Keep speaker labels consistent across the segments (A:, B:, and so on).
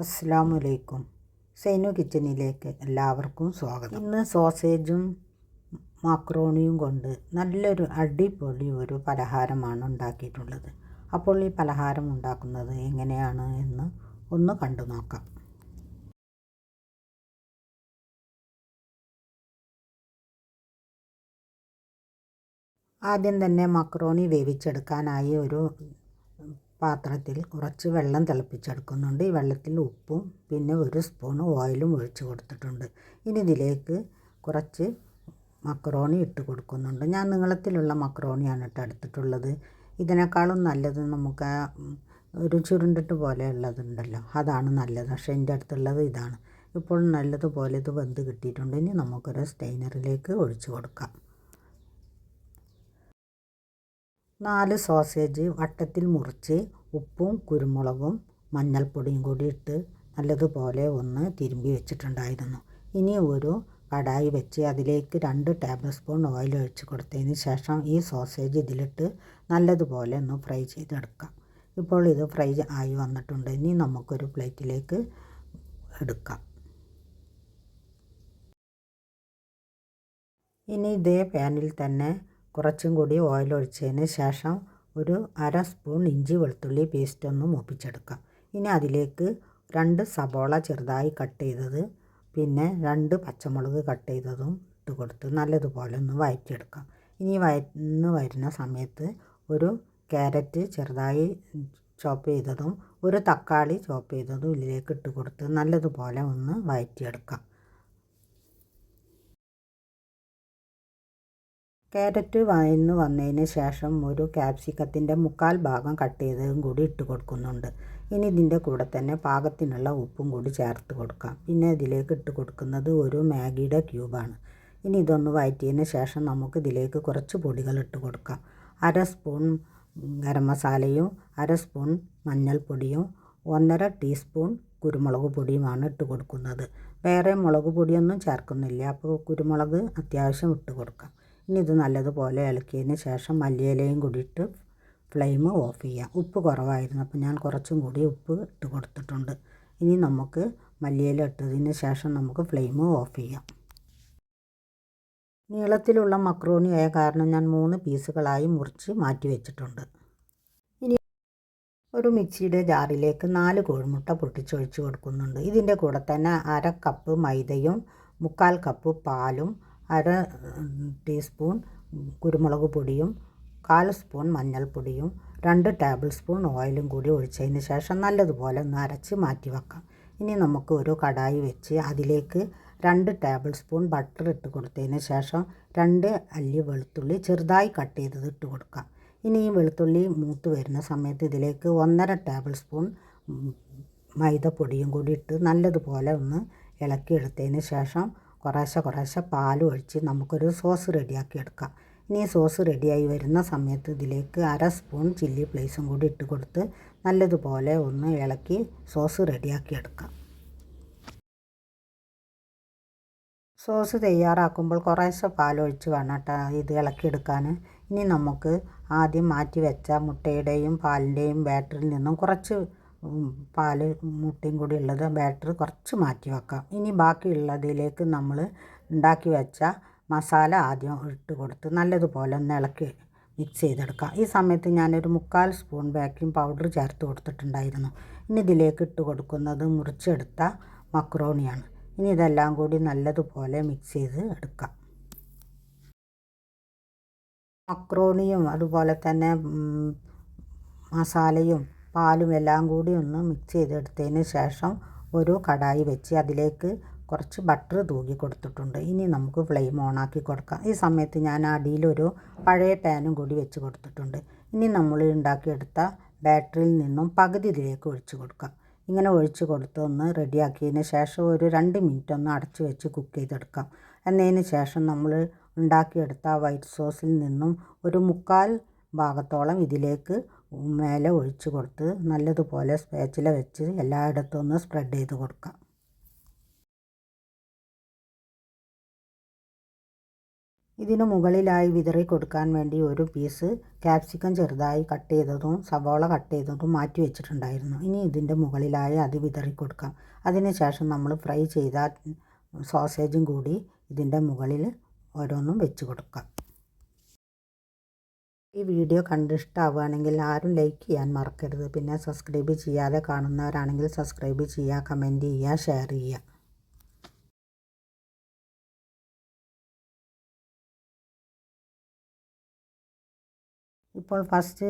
A: അസ്സാം വലൈക്കും സൈനു കിച്ചണിലേക്ക് എല്ലാവർക്കും സ്വാഗതം. ഇന്ന് സോസേജും മാക്രോണിയും കൊണ്ട് നല്ലൊരു അടിപൊളി ഒരു പലഹാരമാണ് ഉണ്ടാക്കിയിട്ടുള്ളത്. അപ്പോൾ ഈ പലഹാരം ഉണ്ടാക്കുന്നത് എങ്ങനെയാണ് എന്ന് ഒന്ന് കണ്ടു നോക്കാം. ആദ്യം തന്നെ മക്രോണി വേവിച്ചെടുക്കാനായി ഒരു പാത്രത്തിൽ കുറച്ച് വെള്ളം തിളപ്പിച്ചെടുക്കുന്നുണ്ട്. ഈ വെള്ളത്തിൽ ഉപ്പും പിന്നെ ഒരു സ്പൂൺ ഓയിലും ഒഴിച്ച് കൊടുത്തിട്ടുണ്ട്. ഇനി ഇതിലേക്ക് കുറച്ച് മക്രോണി ഇട്ട് കൊടുക്കുന്നുണ്ട്. ഞാൻ നീളത്തിലുള്ള മക്രോണിയാണ് ഇട്ട് എടുത്തിട്ടുള്ളത്. ഇതിനേക്കാളും നല്ലത് നമുക്ക് ഒരു ചുരുണ്ടിട്ട് പോലെ ഉള്ളതുണ്ടല്ലോ. അതാണ് നല്ലത്. പക്ഷേ എന്റെ അടുത്തുള്ളത് ഇതാണ്. ഇപ്പോൾ നല്ലതുപോലെ ഇത് വെന്ത് കിട്ടിയിട്ടുണ്ട്. ഇനി നമുക്കൊരു സ്റ്റൈനറിലേക്ക് ഒഴിച്ച് കൊടുക്കാം. നാല് സോസേജ് വട്ടത്തിൽ മുറിച്ച് ഉപ്പും കുരുമുളകും മഞ്ഞൾപ്പൊടിയും കൂടി ഇട്ട് നല്ലതുപോലെ ഒന്ന് തിരുമ്പി വെച്ചിട്ടുണ്ടായിരുന്നു. ഇനി ഒരു കടായി വെച്ച് അതിലേക്ക് രണ്ട് ടേബിൾ സ്പൂൺ ഓയിൽ ഒഴിച്ച് കൊടുത്തതിന് ശേഷം ഈ സോസേജ് ഇതിലിട്ട് നല്ലതുപോലെ ഒന്ന് ഫ്രൈ ചെയ്തെടുക്കാം. ഇപ്പോൾ ഇത് ഫ്രൈ ആയി വന്നിട്ടുണ്ട്. ഇനി നമുക്കൊരു പ്ലേറ്റിലേക്ക് എടുക്കാം. ഇനി ഇതേ പാനിൽ തന്നെ കുറച്ചും കൂടി ഓയിൽ ഒഴിച്ചതിന് ശേഷം ഒരു അര സ്പൂൺ ഇഞ്ചി വെളുത്തുള്ളി പേസ്റ്റ് ഒന്ന് മൂപ്പിച്ചെടുക്കാം. ഇനി അതിലേക്ക് രണ്ട് സബോള ചെറുതായി കട്ട് ചെയ്തത് പിന്നെ രണ്ട് പച്ചമുളക് കട്ട് ചെയ്തതും ഇട്ട് കൊടുത്ത് നല്ലതുപോലെ ഒന്ന് വഴറ്റിയെടുക്കാം ഇനി വഴന്ന് വരുന്ന സമയത്ത് ഒരു ക്യാരറ്റ് ചെറുതായി ചോപ്പ് ചെയ്തതും ഒരു തക്കാളി ചോപ്പ് ചെയ്തതും ഇതിലേക്ക് ഇട്ട് കൊടുത്ത് നല്ലതുപോലെ ഒന്ന് വഴറ്റിയെടുക്കാം ക്യാരറ്റ് വഴന്ന് വന്നതിന് ശേഷം ഒരു ക്യാപ്സിക്കത്തിന്റെ മുക്കാൽ ഭാഗം കട്ട് ചെയ്തതും കൂടി ഇട്ട് കൊടുക്കുന്നുണ്ട്. ഇനി ഇതിന്റെ കൂടെ തന്നെ പാകത്തിനുള്ള ഉപ്പും കൂടി ചേർത്ത് കൊടുക്കാം. പിന്നെ ഇതിലേക്ക് ഇട്ട് കൊടുക്കുന്നത് ഒരു മാഗിയുടെ ക്യൂബാണ്. ഇനി ഇതൊന്ന് വഴറ്റിയതിന് ശേഷം നമുക്ക് ഇതിലേക്ക് കുറച്ച് പൊടികൾ ഇട്ട് കൊടുക്കാം. അര സ്പൂൺ ഗരം മസാലയും അര സ്പൂൺ മഞ്ഞൾപ്പൊടിയും ഒന്നര ടീസ്പൂൺ കുരുമുളക് പൊടിയുമാണ് ഇട്ട് കൊടുക്കുന്നത്. വേറെ മുളക് പൊടിയൊന്നും ചേർക്കുന്നില്ല. അപ്പോൾ കുരുമുളക് അത്യാവശ്യം ഇട്ട് കൊടുക്കാം. ഇനി ഇത് നല്ലതുപോലെ ഇളക്കിയതിന് ശേഷം മല്ലിയിലയും കൂടി ഇട്ട് ഫ്ലെയിം ഓഫ് ചെയ്യാം. ഉപ്പ് കുറവായിരുന്നു. അപ്പോൾ ഞാൻ കുറച്ചും കൂടി ഉപ്പ് ഇട്ട് കൊടുത്തിട്ടുണ്ട്. ഇനി നമുക്ക് മല്ലിയില ഇട്ടതിന് ശേഷം നമുക്ക് ഫ്ലെയിം ഓഫ് ചെയ്യാം. നീളത്തിലുള്ള മക്രോണി ആയ കാരണം ഞാൻ മൂന്ന് പീസുകളായി മുറിച്ച് മാറ്റി വെച്ചിട്ടുണ്ട്. ഇനി ഒരു മിക്സിയുടെ ജാറിലേക്ക് നാല് കോഴിമുട്ട പൊട്ടിച്ചൊഴിച്ച് കൊടുക്കുന്നുണ്ട്. ഇതിന്റെ കൂടെ തന്നെ അര കപ്പ് മൈദയും മുക്കാൽ കപ്പ് പാലും അര ടീസ്പൂൺ കുരുമുളക് പൊടിയും കാൽ സ്പൂൺ മഞ്ഞൾപ്പൊടിയും രണ്ട് ടേബിൾ സ്പൂൺ ഓയിലും കൂടി ഒഴിച്ചതിന് ശേഷം നല്ലതുപോലെ ഒന്ന് അരച്ച് മാറ്റി വെക്കാം. ഇനി നമുക്ക് ഒരു കടായി വെച്ച് അതിലേക്ക് രണ്ട് ടേബിൾ സ്പൂൺ ബട്ടർ ഇട്ട് കൊടുത്തതിന് ശേഷം രണ്ട് അല്ലി വെളുത്തുള്ളി ചെറുതായി കട്ട് ചെയ്തത് ഇട്ട് കൊടുക്കാം. ഇനി ഈ വെളുത്തുള്ളി മൂത്ത് വരുന്ന സമയത്ത് ഇതിലേക്ക് ഒന്നര ടേബിൾ സ്പൂൺ മൈദപ്പൊടിയും കൂടി ഇട്ട് നല്ലതുപോലെ ഒന്ന് ഇളക്കി ഇളക്കിയെടുത്തതിന് ശേഷം കുറേശ്ശെ കുറേശ്ശെ പാൽ ഒഴിച്ച് നമുക്കൊരു സോസ് റെഡിയാക്കി എടുക്കാം. ഇനി സോസ് റെഡിയായി വരുന്ന സമയത്ത് ഇതിലേക്ക് അര സ്പൂൺ ചില്ലി പ്ലേസും കൂടി ഇട്ട് കൊടുത്ത് നല്ലതുപോലെ ഒന്ന് ഇളക്കി സോസ് റെഡിയാക്കി എടുക്കാം. സോസ് തയ്യാറാക്കുമ്പോൾ കുറേശ്ശെ പാലൊഴിച്ച് വേണം കേട്ടോ ഇത് ഇളക്കിയെടുക്കാൻ ഇനി നമുക്ക് ആദ്യം മാറ്റി വെച്ച മുട്ടയുടെയും പാലിന്റെയും ബാറ്ററിൽ നിന്നും കുറച്ച് പാൽ മുട്ടയും കൂടി ഉള്ളത് ബാറ്റർ കുറച്ച് മാറ്റി വെക്കാം. ഇനി ബാക്കിയുള്ളതിലേക്ക് നമ്മൾ ഉണ്ടാക്കി വെച്ച മസാല ആദ്യം ഇട്ട് കൊടുത്ത് നല്ലതുപോലെ ഒന്ന് ഇളക്കി മിക്സ് ചെയ്തെടുക്കാം. ഈ സമയത്ത് ഞാനൊരു മുക്കാൽ സ്പൂൺ ബേക്കിംഗ് പൗഡർ ചേർത്ത് കൊടുത്തിട്ടുണ്ടായിരുന്നു. ഇനി ഇതിലേക്ക് ഇട്ട് കൊടുക്കുന്നത് മുറിച്ചെടുത്ത മക്രോണിയാണ്. ഇനി ഇതെല്ലാം കൂടി നല്ലതുപോലെ മിക്സ് ചെയ്ത് എടുക്കാം. മക്രോണിയും അതുപോലെ തന്നെ മസാലയും പാലും എല്ലാം കൂടി ഒന്ന് മിക്സ് ചെയ്തെടുത്തതിന് ശേഷം ഒരു കടായി വെച്ച് അതിലേക്ക് കുറച്ച് ബട്ടർ തൂകി കൊടുത്തിട്ടുണ്ട്. ഇനി നമുക്ക് ഫ്ലെയിം ഓണാക്കി കൊടുക്കാം. ഈ സമയത്ത് ഞാൻ അടിയിലൊരു പഴയ പാനും കൂടി വെച്ച് കൊടുത്തിട്ടുണ്ട്. ഇനി നമ്മൾ ഉണ്ടാക്കിയെടുത്ത ബാറ്ററിയിൽ നിന്നും പകുതി ഇതിലേക്ക് ഒഴിച്ച് കൊടുക്കാം. ഇങ്ങനെ ഒഴിച്ച് കൊടുത്ത് ഒന്ന് റെഡിയാക്കിയതിന് ശേഷം ഒരു രണ്ട് മിനിറ്റ് ഒന്ന് അടച്ച് വെച്ച് കുക്ക് ചെയ്തെടുക്കാം. എന്നതിന് ശേഷം നമ്മൾ ഉണ്ടാക്കിയെടുത്ത വൈറ്റ് സോസിൽ നിന്നും ഒരു മുക്കാൽ ഭാഗത്തോളം ഇതിലേക്ക് മേലെ ഒഴിച്ച് കൊടുത്ത് നല്ലതുപോലെ സ്പാച്ചില വെച്ച് എല്ലായിടത്തും ഒന്ന് സ്പ്രെഡ് ചെയ്ത് കൊടുക്കാം. ഇതിന് മുകളിലായി വിതറി കൊടുക്കാൻ വേണ്ടി ഒരു പീസ് ക്യാപ്സിക്കം ചെറുതായി കട്ട് ചെയ്തതും സവോള കട്ട് ചെയ്തതും മാറ്റി വെച്ചിട്ടുണ്ടായിരുന്നു. ഇനി ഇതിന്റെ മുകളിലായി അത് വിതറി കൊടുക്കാം. അതിനുശേഷം നമ്മൾ ഫ്രൈ ചെയ്ത സോസേജും കൂടി ഇതിന്റെ മുകളിൽ ഓരോന്നും വെച്ച് കൊടുക്കാം. ഈ വീഡിയോ കണ്ട് ഇഷ്ടമാവുകയാണെങ്കിൽ ആരും ലൈക്ക് ചെയ്യാൻ മറക്കരുത്. പിന്നെ സബ്സ്ക്രൈബ് ചെയ്യാതെ കാണുന്നവരാണെങ്കിൽ സബ്സ്ക്രൈബ് ചെയ്യുക കമന്റ് ചെയ്യുക ഷെയർ ചെയ്യുക. ഇപ്പോൾ ഫസ്റ്റ്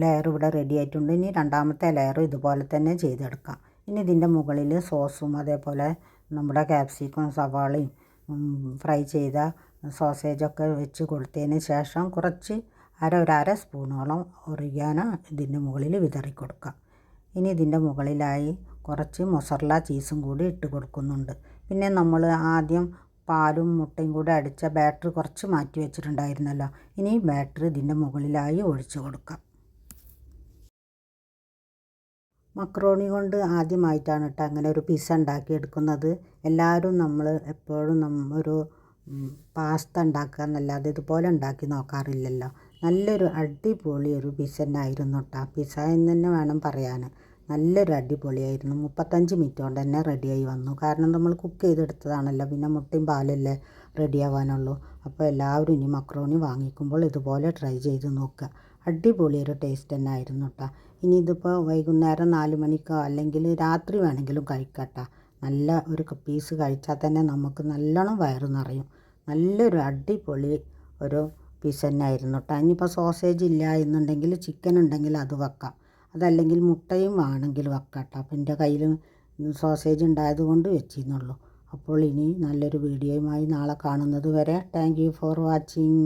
A: ലെയർ ഇവിടെ റെഡി ആയിട്ടുണ്ട്. ഇനി രണ്ടാമത്തെ ലെയർ ഇതുപോലെ തന്നെ ചെയ്തെടുക്കാം. ഇനി ഇതിന്റെ മുകളിൽ സോസും അതേപോലെ നമ്മുടെ ക്യാപ്സിക്കും സവാളയും ഫ്രൈ ചെയ്ത സോസേജൊക്കെ വെച്ച് കൊടുത്തതിന് ശേഷം കുറച്ച് അര ഒരു അര സ്പൂണോളം ഒറിയാനോ ഇതിന്റെ മുകളിൽ വിതറി കൊടുക്കാം. ഇനി ഇതിന്റെ മുകളിലായി കുറച്ച് മൊസറല ചീസും കൂടി ഇട്ട് കൊടുക്കുന്നുണ്ട്. പിന്നെ നമ്മൾ ആദ്യം പാലും മുട്ടയും കൂടി അടിച്ച ബാറ്റർ കുറച്ച് മാറ്റി വെച്ചിട്ടുണ്ടായിരുന്നല്ലോ. ഇനി ബാറ്റർ ഇതിന്റെ മുകളിലായി ഒഴിച്ചു കൊടുക്കാം. മക്രോണി കൊണ്ട് ആദ്യമായിട്ടാണ് കേട്ടോ അങ്ങനെ ഒരു പിസ്സ ഉണ്ടാക്കി എടുക്കുന്നത് എല്ലാവരും നമ്മൾ എപ്പോഴും നമ്മ ഒരു പാസ്ത ഉണ്ടാക്കുക എന്നല്ലാതെ ഇതുപോലെ ഉണ്ടാക്കി നോക്കാറില്ലല്ലോ. നല്ലൊരു അടിപൊളി ഒരു പിസ്സ തന്നെ ആയിരുന്നു കേട്ടോ പിസ്സ എന്ന് തന്നെ വേണം പറയാൻ നല്ലൊരു അടിപൊളിയായിരുന്നു. മുപ്പത്തഞ്ച് മിനിറ്റ് കൊണ്ട് തന്നെ റെഡിയായി വന്നു. കാരണം നമ്മൾ കുക്ക് ചെയ്തെടുത്തതാണല്ലോ. പിന്നെ മുട്ടയും പാലല്ലേ റെഡിയാവാനുള്ളൂ. അപ്പോൾ എല്ലാവരും ഇനി മക്രോണി വാങ്ങിക്കുമ്പോൾ ഇതുപോലെ ട്രൈ ചെയ്ത് നോക്കുക. അടിപൊളി ഒരു ടേസ്റ്റ് തന്നെ ആയിരുന്നു കേട്ടോ ഇനി ഇതിപ്പോൾ വൈകുന്നേരം നാല് മണിക്കോ അല്ലെങ്കിൽ രാത്രി വേണമെങ്കിലും കഴിക്കട്ടോ നല്ല ഒരു പീസ് കഴിച്ചാൽ തന്നെ നമുക്ക് നല്ലോണം വയറ് നിറയും. നല്ലൊരു അടിപൊളി ഒരു പീസ് തന്നെ ആയിരുന്നു കേട്ടോ ഇനിയിപ്പോൾ സോസേജ് ഇല്ല എന്നുണ്ടെങ്കിൽ ചിക്കൻ ഉണ്ടെങ്കിൽ അത് വെക്കാം. അതല്ലെങ്കിൽ മുട്ടയും വേണമെങ്കിൽ വെക്കാം കേട്ടോ അപ്പം എന്റെ കയ്യിൽ സോസേജ് ഉണ്ടായത് കൊണ്ട് വെച്ചിരുന്നുള്ളൂ അപ്പോൾ ഇനി നല്ലൊരു വീഡിയോയുമായി നാളെ കാണുന്നത് വരെ. Thank you for watching